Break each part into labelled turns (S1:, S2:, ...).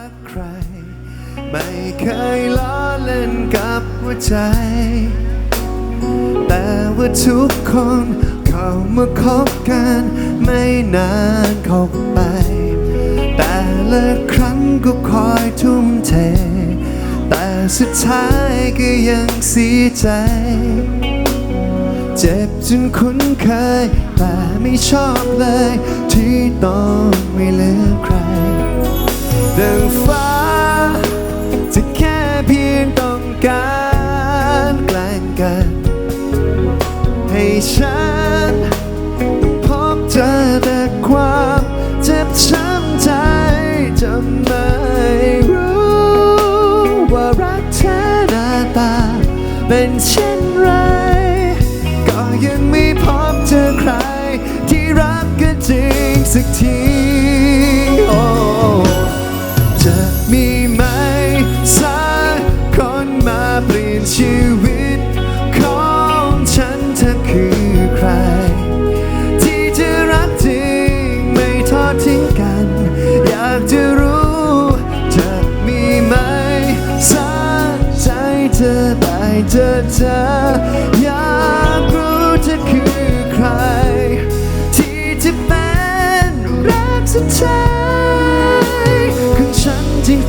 S1: รักใคร ไม่เคยล้อเล่นกับหัวใจ แต่ว่าทุกคนเข้ามาคบกันไม่นานเข้าไป แต่ละครั้งก็คอยทุ่มเท แต่สุดท้ายก็ยังเสียใจ เจ็บจนคุ้นเคย แต่ไม่ชอบเลยที่ต้อง ให้ฉันพบเจอแต่ความเจ็บช้ำใจจนไม่รู้ว่ารักแท้หน้าตาเป็นเช่นไร ก็ยังไม่พบเจอใครที่รักกันจริงสักที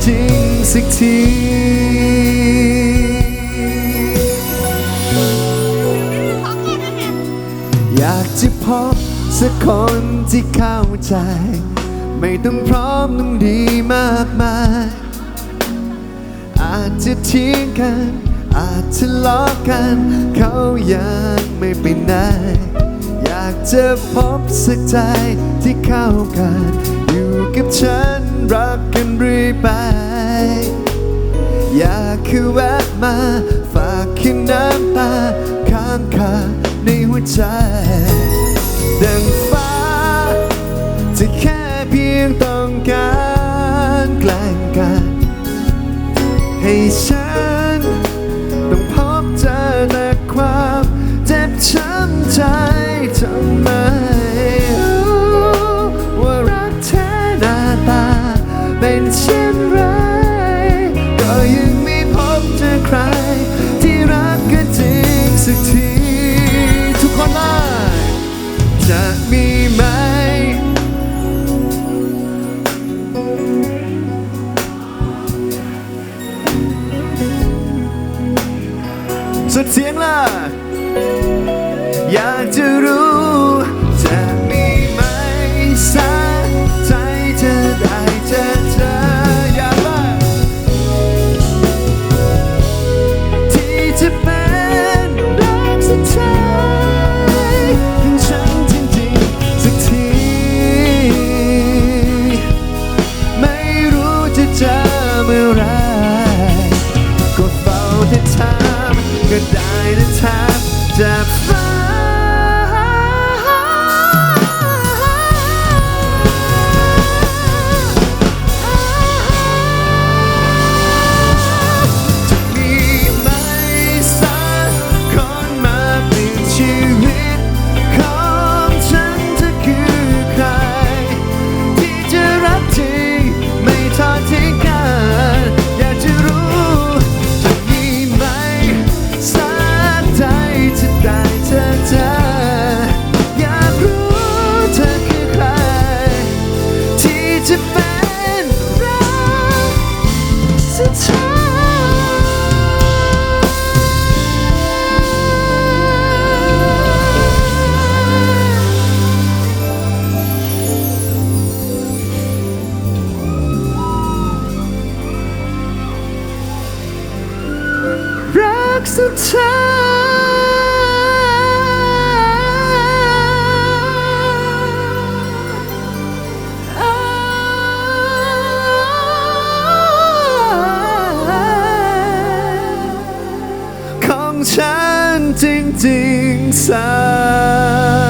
S1: จริงสักทีอยากจะพบสักคนที่เข้าใจ ไม่ต้องพร้อมต้องดีมากมาย อาจจะทียงกัน อาจจะล้อกัน เขายังไม่ไปไหนอยากจะพบสักใจที่เข้ากัน คือแวะมาฝากขีนน้ำตาข้างคาในหัวใจ ดังฟ้า จะแค่เพียงต้องการแกล้งกันให้ฉัน ดเสียงล่ะ อยากจะรู้ ก็เฝ้าแสุดท้ายของฉันจริงๆสัก